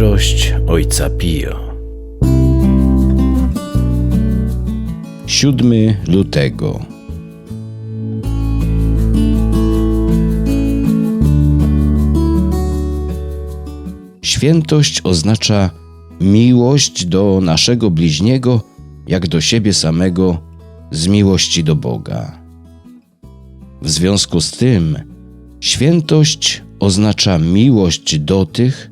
Mądrość Ojca Pio. 7 lutego. Świętość oznacza miłość do naszego bliźniego, jak do siebie samego, z miłości do Boga. W związku z tym, świętość oznacza miłość do tych,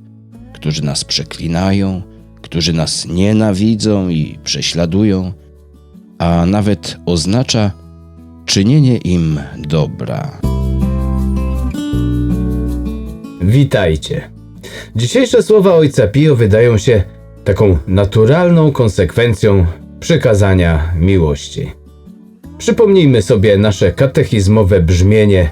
którzy nas przeklinają, którzy nas nienawidzą i prześladują, a nawet oznacza czynienie im dobra. Witajcie. Dzisiejsze słowa Ojca Pio wydają się taką naturalną konsekwencją przykazania miłości. Przypomnijmy sobie nasze katechizmowe brzmienie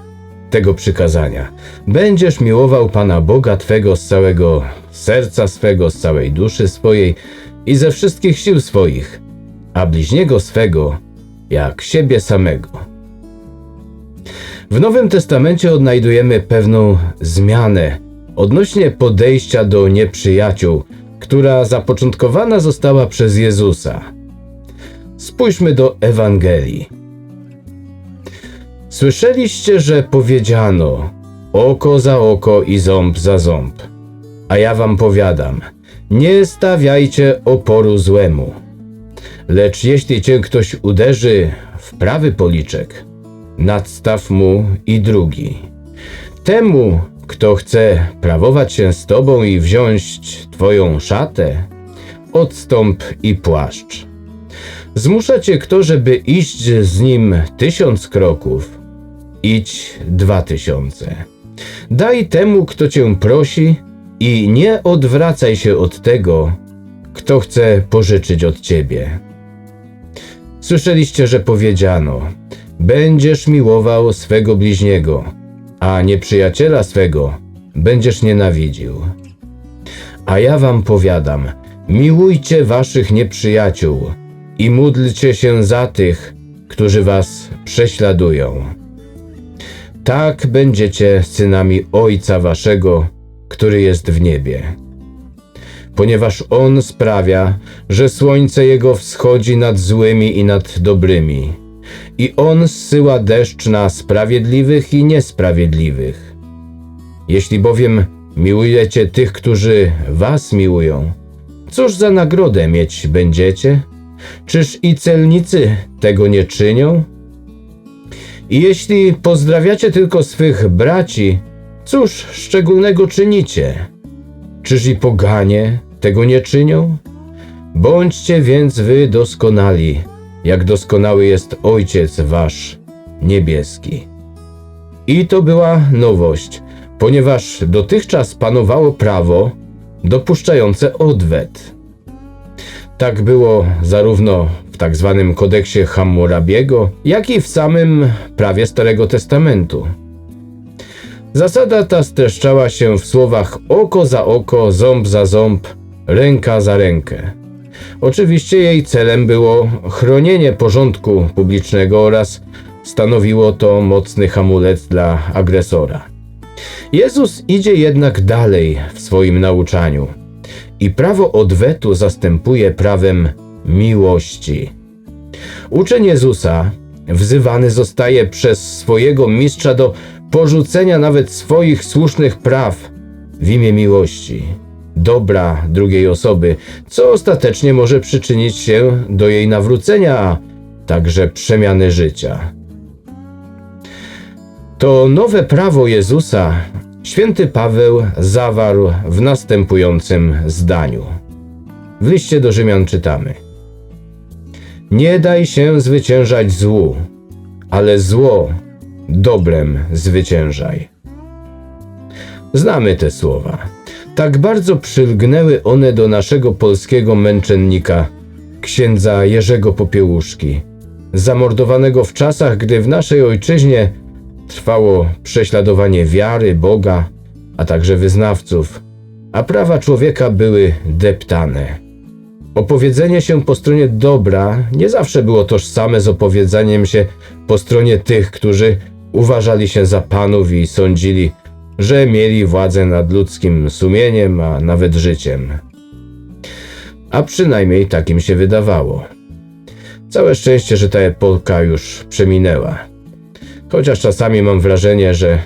tego przykazania. Będziesz miłował Pana Boga Twego z całego serca swego, z całej duszy swojej i ze wszystkich sił swoich, a bliźniego swego jak siebie samego. W Nowym Testamencie odnajdujemy pewną zmianę odnośnie podejścia do nieprzyjaciół, która zapoczątkowana została przez Jezusa. Spójrzmy do Ewangelii. Słyszeliście, że powiedziano oko za oko i ząb za ząb. A ja wam powiadam, nie stawiajcie oporu złemu. Lecz jeśli cię ktoś uderzy w prawy policzek, nadstaw mu i drugi. Temu, kto chce prawować się z tobą i wziąć twoją szatę, odstąp i płaszcz. Zmusza cię kto, żeby iść z nim tysiąc kroków, idź dwa tysiące. Daj temu, kto cię prosi i nie odwracaj się od tego, kto chce pożyczyć od ciebie. Słyszeliście, że powiedziano: Będziesz miłował swego bliźniego, a nieprzyjaciela swego będziesz nienawidził. A ja wam powiadam: miłujcie waszych nieprzyjaciół i módlcie się za tych, którzy was prześladują. Tak będziecie synami Ojca waszego, który jest w niebie. Ponieważ On sprawia, że słońce Jego wschodzi nad złymi i nad dobrymi, i On zsyła deszcz na sprawiedliwych i niesprawiedliwych. Jeśli bowiem miłujecie tych, którzy was miłują, cóż za nagrodę mieć będziecie? Czyż i celnicy tego nie czynią? I jeśli pozdrawiacie tylko swych braci, cóż szczególnego czynicie? Czyż i poganie tego nie czynią? Bądźcie więc wy doskonali, jak doskonały jest Ojciec Wasz niebieski. I to była nowość, ponieważ dotychczas panowało prawo dopuszczające odwet. Tak było zarówno w tak zwanym kodeksie Hammurabiego, jak i w samym prawie Starego Testamentu. Zasada ta streszczała się w słowach oko za oko, ząb za ząb, ręka za rękę. Oczywiście jej celem było chronienie porządku publicznego oraz stanowiło to mocny hamulec dla agresora. Jezus idzie jednak dalej w swoim nauczaniu i prawo odwetu zastępuje prawem miłości. Uczeń Jezusa wzywany zostaje przez swojego mistrza do porzucenia nawet swoich słusznych praw w imię miłości, dobra drugiej osoby, co ostatecznie może przyczynić się do jej nawrócenia, a także przemiany życia. To nowe prawo Jezusa święty Paweł zawarł w następującym zdaniu. W liście do Rzymian czytamy: Nie daj się zwyciężać złu, ale zło dobrem zwyciężaj. Znamy te słowa. Tak bardzo przylgnęły one do naszego polskiego męczennika, księdza Jerzego Popiełuszki, zamordowanego w czasach, gdy w naszej ojczyźnie trwało prześladowanie wiary, Boga, a także wyznawców, a prawa człowieka były deptane. Opowiedzenie się po stronie dobra nie zawsze było tożsame z opowiedzeniem się po stronie tych, którzy uważali się za panów i sądzili, że mieli władzę nad ludzkim sumieniem, a nawet życiem. A przynajmniej takim się wydawało. Całe szczęście, że ta epoka już przeminęła. Chociaż czasami mam wrażenie, że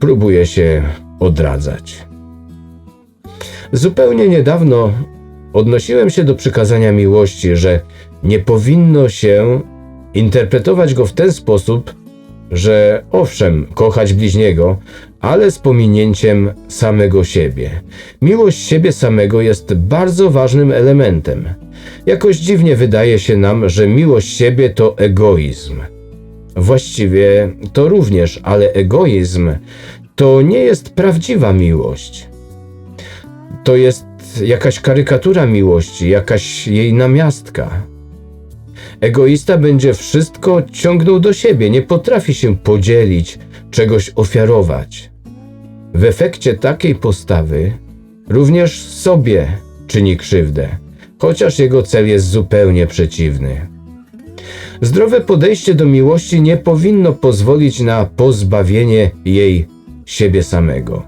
próbuje się odradzać. Zupełnie niedawno odnosiłem się do przykazania miłości, że nie powinno się interpretować go w ten sposób, że owszem, kochać bliźniego, ale z pominięciem samego siebie. Miłość siebie samego jest bardzo ważnym elementem. Jakoś dziwnie wydaje się nam, że miłość siebie to egoizm. Właściwie to również, ale egoizm to nie jest prawdziwa miłość. To jest jakaś karykatura miłości, jakaś jej namiastka. Egoista będzie wszystko ciągnął do siebie, nie potrafi się podzielić, czegoś ofiarować. W efekcie takiej postawy również sobie czyni krzywdę, chociaż jego cel jest zupełnie przeciwny. Zdrowe podejście do miłości nie powinno pozwolić na pozbawienie jej siebie samego.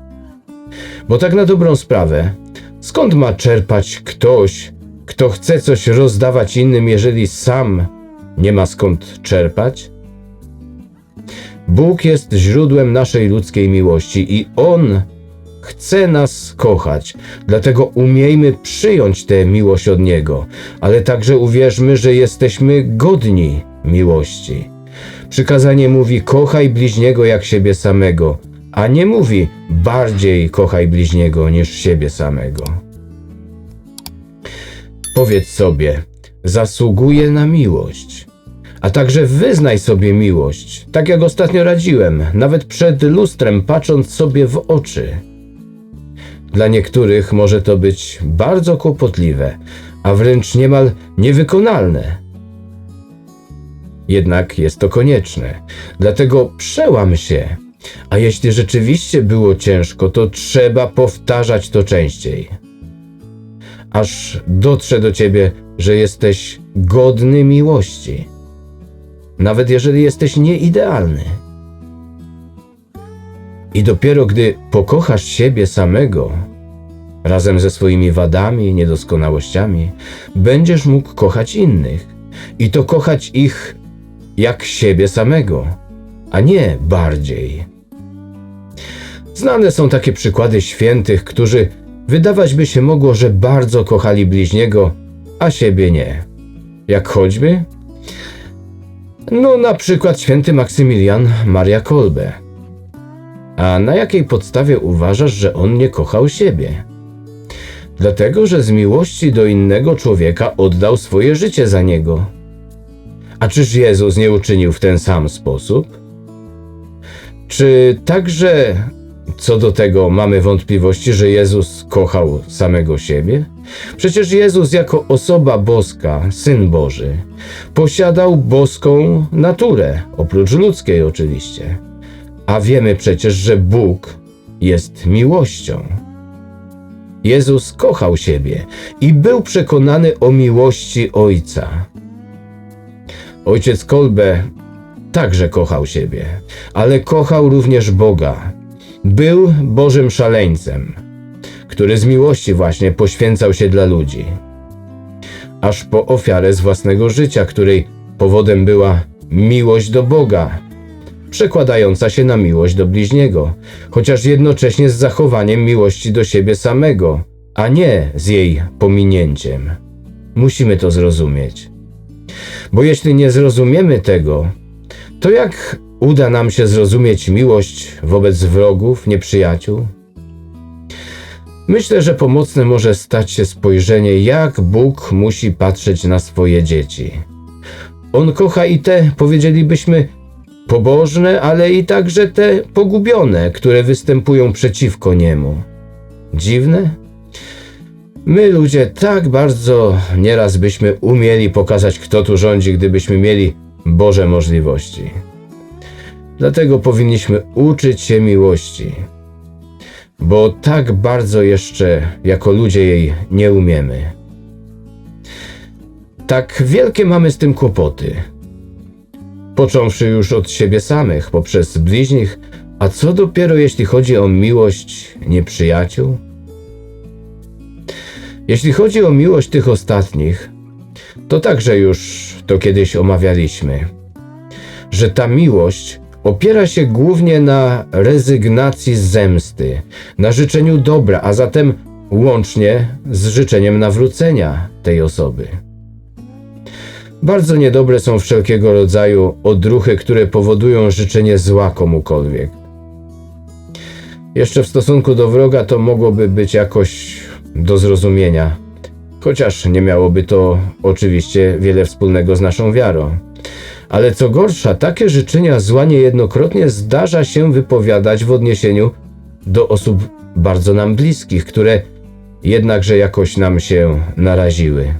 Bo tak na dobrą sprawę, skąd ma czerpać ktoś, kto chce coś rozdawać innym, jeżeli sam nie ma skąd czerpać? Bóg jest źródłem naszej ludzkiej miłości i On chce nas kochać, dlatego umiejmy przyjąć tę miłość od Niego, ale także uwierzmy, że jesteśmy godni miłości. Przykazanie mówi: kochaj bliźniego jak siebie samego, a nie mówi bardziej kochaj bliźniego niż siebie samego. Powiedz sobie, zasługuję na miłość. A także wyznaj sobie miłość, tak jak ostatnio radziłem, nawet przed lustrem, patrząc sobie w oczy. Dla niektórych może to być bardzo kłopotliwe, a wręcz niemal niewykonalne. Jednak jest to konieczne, dlatego przełam się. A jeśli rzeczywiście było ciężko, to trzeba powtarzać to częściej aż dotrze do ciebie, że jesteś godny miłości. Nawet jeżeli jesteś nieidealny. I dopiero gdy pokochasz siebie samego, razem ze swoimi wadami i niedoskonałościami, będziesz mógł kochać innych. I to kochać ich jak siebie samego, a nie bardziej. Znane są takie przykłady świętych, którzy Wydawać by się mogło, że bardzo kochali bliźniego, a siebie nie. Jak choćby? No, na przykład święty Maksymilian Maria Kolbe. A na jakiej podstawie uważasz, że on nie kochał siebie? Dlatego, że z miłości do innego człowieka oddał swoje życie za niego. A czyż Jezus nie uczynił w ten sam sposób? Czy także co do tego mamy wątpliwości, że Jezus kochał samego siebie? Przecież Jezus jako osoba boska, syn Boży, posiadał boską naturę, oprócz ludzkiej oczywiście. A wiemy przecież, że Bóg jest miłością. Jezus kochał siebie i był przekonany o miłości Ojca. Ojciec Kolbe także kochał siebie, ale kochał również Boga był Bożym szaleńcem, który z miłości właśnie poświęcał się dla ludzi. Aż po ofiarę z własnego życia, której powodem była miłość do Boga, przekładająca się na miłość do bliźniego, chociaż jednocześnie z zachowaniem miłości do siebie samego, a nie z jej pominięciem. Musimy to zrozumieć. Bo jeśli nie zrozumiemy tego, to jak uda nam się zrozumieć miłość wobec wrogów, nieprzyjaciół? Myślę, że pomocne może stać się spojrzenie, jak Bóg musi patrzeć na swoje dzieci. On kocha i te, powiedzielibyśmy, pobożne, ale i także te pogubione, które występują przeciwko niemu. Dziwne? My ludzie tak bardzo nieraz byśmy umieli pokazać, kto tu rządzi, gdybyśmy mieli Boże możliwości. Dlatego powinniśmy uczyć się miłości, bo tak bardzo jeszcze jako ludzie jej nie umiemy. Tak wielkie mamy z tym kłopoty. Począwszy już od siebie samych, poprzez bliźnich, A co dopiero jeśli chodzi o miłość nieprzyjaciół? Jeśli chodzi o miłość tych ostatnich, to także już to kiedyś omawialiśmy, że ta miłość opiera się głównie na rezygnacji z zemsty, na życzeniu dobra, a zatem łącznie z życzeniem nawrócenia tej osoby. Bardzo niedobre są wszelkiego rodzaju odruchy, które powodują życzenie zła komukolwiek. Jeszcze w stosunku do wroga to mogłoby być jakoś do zrozumienia, chociaż nie miałoby to oczywiście wiele wspólnego z naszą wiarą. Ale co gorsza, takie życzenia zła niejednokrotnie zdarza się wypowiadać w odniesieniu do osób bardzo nam bliskich, które jednakże jakoś nam się naraziły.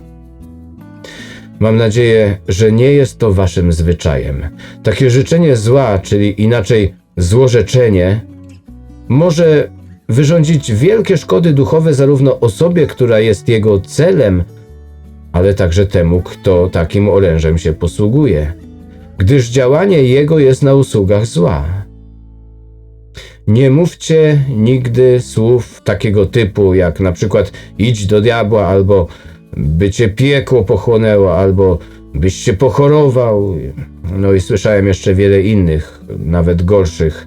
Mam nadzieję, że nie jest to waszym zwyczajem. Takie życzenie zła, czyli inaczej złorzeczenie, może wyrządzić wielkie szkody duchowe zarówno osobie, która jest jego celem, ale także temu, kto takim orężem się posługuje, gdyż działanie jego jest na usługach zła. Nie mówcie nigdy słów takiego typu, jak na przykład idź do diabła, albo by cię piekło pochłonęło, albo byś się pochorował. No i słyszałem jeszcze wiele innych, nawet gorszych,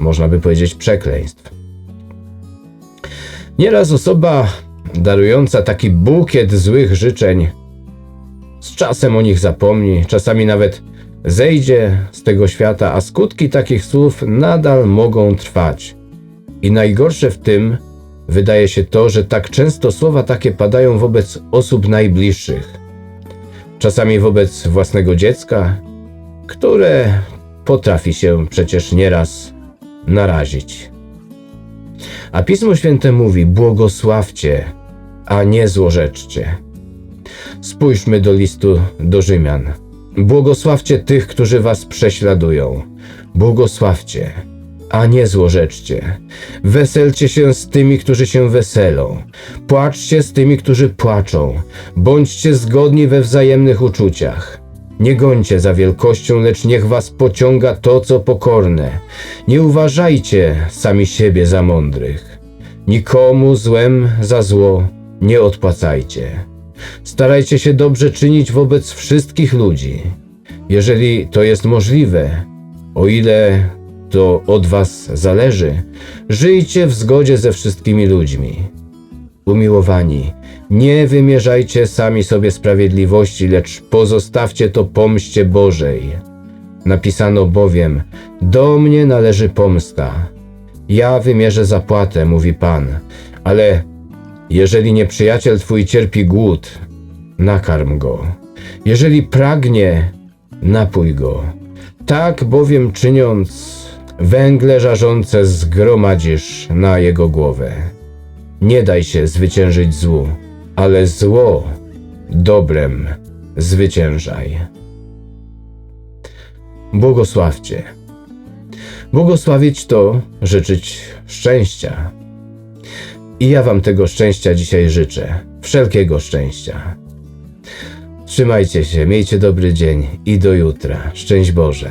można by powiedzieć, przekleństw. Nieraz osoba darująca taki bukiet złych życzeń z czasem o nich zapomni, czasami nawet zejdzie z tego świata, a skutki takich słów nadal mogą trwać. I najgorsze w tym wydaje się to, że tak często słowa takie padają wobec osób najbliższych. Czasami wobec własnego dziecka, które potrafi się przecież nieraz narazić. A Pismo Święte mówi: błogosławcie, a nie złorzeczcie. Spójrzmy do listu do Rzymian. Błogosławcie tych, którzy was prześladują. Błogosławcie, a nie złorzeczcie. Weselcie się z tymi, którzy się weselą. Płaczcie z tymi, którzy płaczą. Bądźcie zgodni we wzajemnych uczuciach. Nie gońcie za wielkością, lecz niech was pociąga to, co pokorne. Nie uważajcie sami siebie za mądrych. Nikomu złem za zło nie odpłacajcie. Starajcie się dobrze czynić wobec wszystkich ludzi. Jeżeli to jest możliwe, o ile to od was zależy, żyjcie w zgodzie ze wszystkimi ludźmi. Umiłowani, nie wymierzajcie sami sobie sprawiedliwości, lecz pozostawcie to pomście Bożej. Napisano bowiem: Do mnie należy pomsta. Ja wymierzę zapłatę, mówi Pan, ale jeżeli nieprzyjaciel twój cierpi głód, nakarm go. Jeżeli pragnie, napój go. Tak bowiem czyniąc, węgle żarzące zgromadzisz na jego głowę. Nie daj się zwyciężyć złu, ale zło dobrem zwyciężaj. Błogosławcie. Błogosławić to życzyć szczęścia. I ja Wam tego szczęścia dzisiaj życzę. Wszelkiego szczęścia. Trzymajcie się, miejcie dobry dzień i do jutra. Szczęść Boże.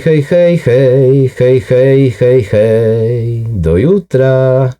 Hej, hej, hej, hej, hej, hej, hej, hej. Do jutra.